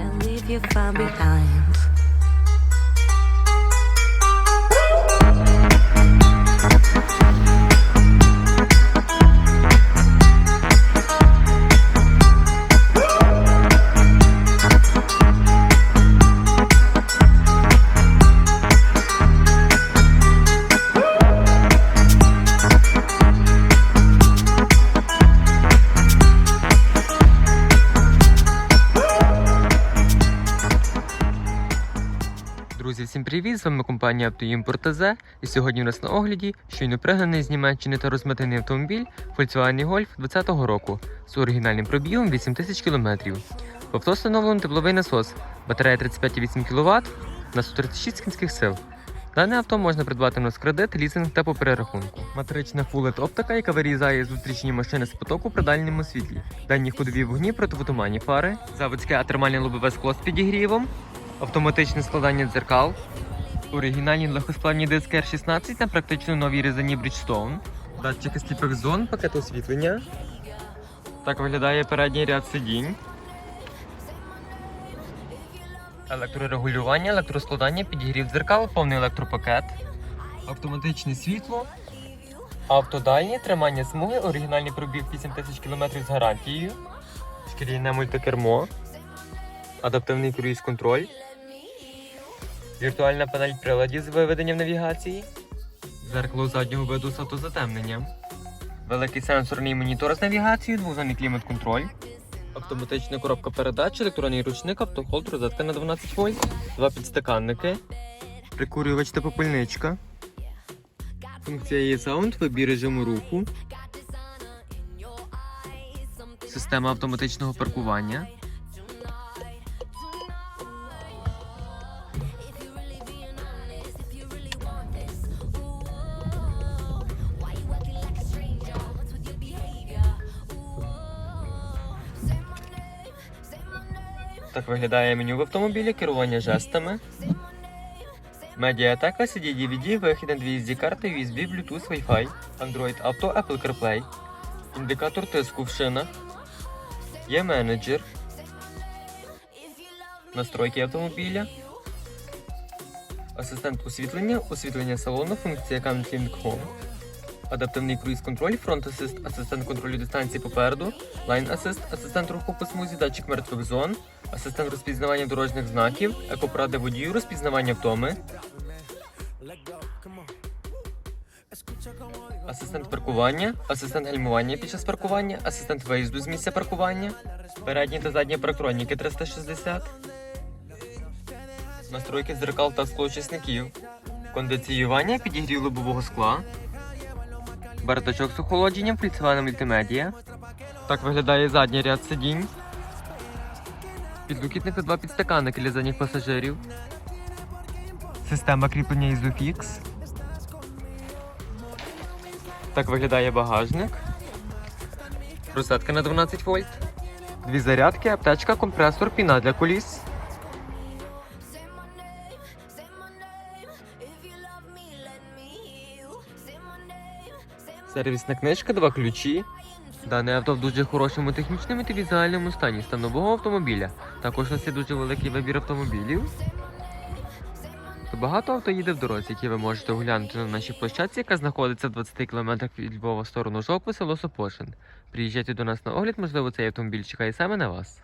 and leave you far behind. Друзі, всім привіт! З вами компанія Автоімпорт. І сьогодні у нас на огляді щойно пригнаний з Німеччини та розмитений автомобіль Volkswagen Golf 2020 року з оригінальним пробігом 8000 км. В авто встановлено тепловий насос, батарея 35,8 кВт на 136 кінських сил. Дане авто можна придбати на кредит, лізинг та по перерахунку. Матрична фулет оптика, яка вирізає зустрічні машини з потоку при дальньому світлі. Дані ходові вогні противотуманні фари, заводське атермальне лобове скло з підігрівом, автоматичне складання дзеркал, оригінальні легкосплавні диски R16 на практично новій резині Bridgestone, датчики сліпих зон, пакет освітлення. Так виглядає передній ряд сидінь. Електрорегулювання, електроскладання, підігрів дзеркал, повний електропакет, автоматичне світло, автодальні, тримання смуги, оригінальний пробіг 8000 км з гарантією, шкіряне мультикермо, адаптивний круїз-контроль, віртуальна панель приладів з виведенням навігації, зеркало заднього виду з автозатемненням, великий сенсорний монітор з навігацією, двозонний клімат-контроль, автоматична коробка передач, електронний ручник, автохолд, розетка на 12 вольт, два підстаканники, прикурювач та попильничка, функція є саунд, вибір режиму руху, система автоматичного паркування. Так виглядає меню в автомобілі, керування жестами. Медіатека, CD DVD, вихід на дві SD карти, USB, Bluetooth, Wi-Fi, Android Auto, Apple CarPlay, індикатор тиску в шинах, є менеджер, настройки автомобіля, асистент освітлення, освітлення салону, функція Camping Home, адаптивний круїз-контроль, фронт асист, асистент контролю дистанції попереду, лайн асист, асистент руху по смузі, датчик мертвих зон, асистент розпізнавання дорожніх знаків, екопоради водію, розпізнавання втоми, асистент паркування, асистент гальмування під час паркування, асистент виїзду з місця паркування, передні та задні парктроніки 360, настройки дзеркал та склоочисників, кондиціювання, підігрів лобового скла, бардачок з охолодженням, фліцевана мультимедіа. Так виглядає задній ряд сидінь. Підлокітник та два підстаканники для задніх пасажирів. Система кріплення Isofix. Так виглядає багажник. Розетка на 12 вольт. Дві зарядки, аптечка, компресор, піна для коліс. Сервісна книжка, два ключі. Дане авто в дуже хорошому технічному та візуальному стані стан нового автомобіля. Також у нас є дуже великий вибір автомобілів. То багато авто їде в дорозі, які ви можете оглянути на нашій площадці, яка знаходиться в 20 км від Львова в сторону Жокви, село Сопошин. Приїжджайте до нас на огляд, можливо, цей автомобіль чекає саме на вас.